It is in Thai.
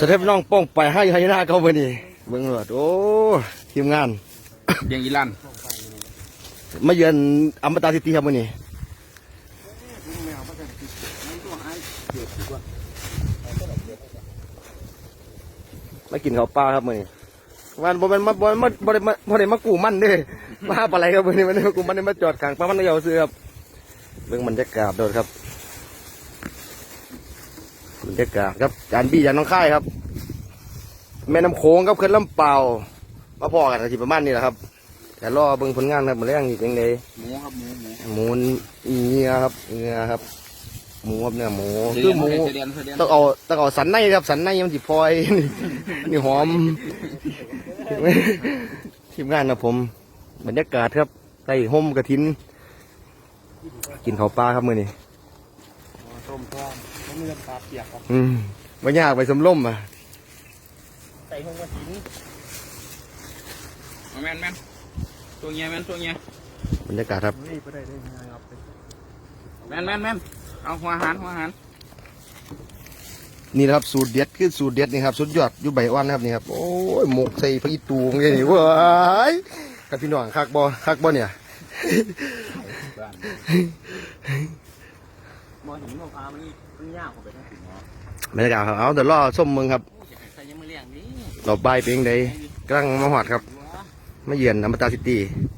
สเต็ปน้องป้องไปให้ให้หน้าเขาไปนี่เบิ่งเลยโอ้ทีมงานเบียงอีลันมาเยือนอมตะซิตี้ครับมื้อนี้มากินข้าวปลาครับมื้อนี้วันบ่แม่นมาบ่มาบ่ได้มาบ่ได้มากูมันเด้มาหาปลาไหลครับมื้อนี้มันได้มากูมันได้มาจอดข้างปลามันเดียวซื้อครับเบิ่งบรรยากาศโดดครับ บรรยากาศครับจานบี้จานน้องค่ายครับ แม่น้ำโขงครับเขื่อนลำเปล่ามาพอกันทีประมาณนี้แหละครับแต่รอเบิ่งผลงานครับมาแรงอีกยังไงหมูครับหมูหมูหมูเนื้อครับเนื้อครับ หมูครับเนื้อหมูคือหมูเดือนเดือนต้องเอาต้องเอาสันในครับสันในมันจิพลอยนี่หอมทีมงานนะผมบรรยากาศครับใต้ห่มกระถิน กินข้าวปลาครับมื้อนี้ ต้มทอดต้มเลือดปลาเปียกครับอืมว่ายากไปสมล่มอะใส่ห้องกระถิ่นแมนแมนตัวเงี้ยแมนตัวเงี้ยบรรยากาศครับนี่ก็ได้ได้ไงครับแมนแมนแมนเอาหัวอาหารหัวอาหารนี่นะครับสูตรเด็ดคือสูตรเด็ดนี่ครับสุดยอดอยู่ใบอ่อนนะครับนี่ครับโอ้ยหมกใส่ผักอีตูงนี่เว้ยครับพี่น้องคักบ่คักบ่เนี่ย มอหินมอพามันนี่มันยากกว่าไปทั้งถึงเนาะบรรยากาศครับเอาเดี๋ยวรอส้มมึงครับใส่ยังไม่เลี้ยงนี่เราใบายเพลงใดกำลังมาหอดครับ มาเยือนอมตะซิตี้เ